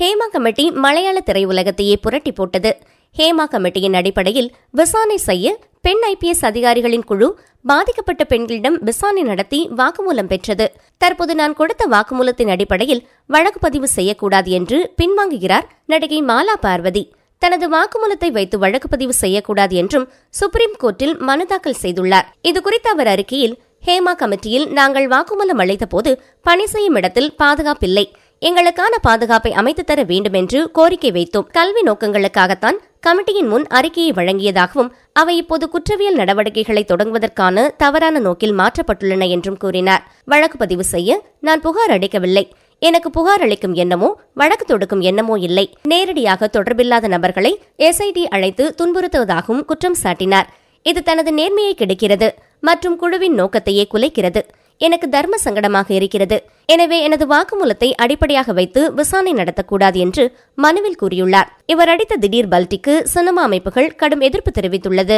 Hema committee மலையாள திரையுலகத்தையே புரட்டி போட்டது. ஹேமா கமிட்டியின் அடிப்படையில் விசாரணை செய்ய பெண் ஐபிஎஸ் அதிகாரிகளின் குழு பாதிக்கப்பட்ட பெண்களிடம் விசாரணை நடத்தி வாக்குமூலம் பெற்றது. தற்போது நான் கொடுத்த வாக்குமூலத்தின் அடிப்படையில் வழக்கு பதிவு செய்யக்கூடாது என்று பின்வாங்குகிறார் நடிகை மாலா பார்வதி. தனது வாக்குமூலத்தை வைத்து வழக்கு பதிவு செய்யக்கூடாது என்றும் சுப்ரீம் கோர்ட்டில் மனு தாக்கல் செய்துள்ளார். இதுகுறித்து அவர் அறிக்கையில் ஹேமா கமிட்டியில் நாங்கள் வாக்குமூலம் அளித்தபோது பணி செய்யும் இடத்தில் பாதுகாப்பில்லை. எங்களுக்கான பாதுகாப்பை அமைத்து தர வேண்டும் என்று கோரிக்கை வைத்தோம். கல்வி நோக்கங்களுக்காகத்தான் கமிட்டியின் முன் அறிக்கையை வழங்கியதாகவும் அவை இப்போது குற்றவியல் நடவடிக்கைகளை தொடங்குவதற்கான தவறான நோக்கில் மாற்றப்பட்டுள்ளன என்றும் கூறினார். வழக்கு பதிவு செய்ய நான் புகார் அளிக்கவில்லை. எனக்கு புகார் அளிக்கும் எண்ணமோ வழக்கு தொடுக்கும் எண்ணமோ இல்லை. நேரடியாக தொடர்பில்லாத நபர்களை எஸ்ஐடி அழைத்து துன்புறுத்துவதாகவும் குற்றம் சாட்டினார். இது தனது நேர்மையை கெடுக்கிறது மற்றும் குழுவின் நோக்கத்தையே குலைக்கிறது. எனக்கு தர்ம சங்கடமாக இருக்கிறது. எனவே எனது வாக்குமூலத்தை அடிப்படையாக வைத்து விசாரணை நடத்தக்கூடாது என்று மனுவில் கூறியுள்ளார். இவர் அடித்த திடீர் பல்டிக்கு சினிமா அமைப்புகள் கடும் எதிர்ப்பு தெரிவித்துள்ளது.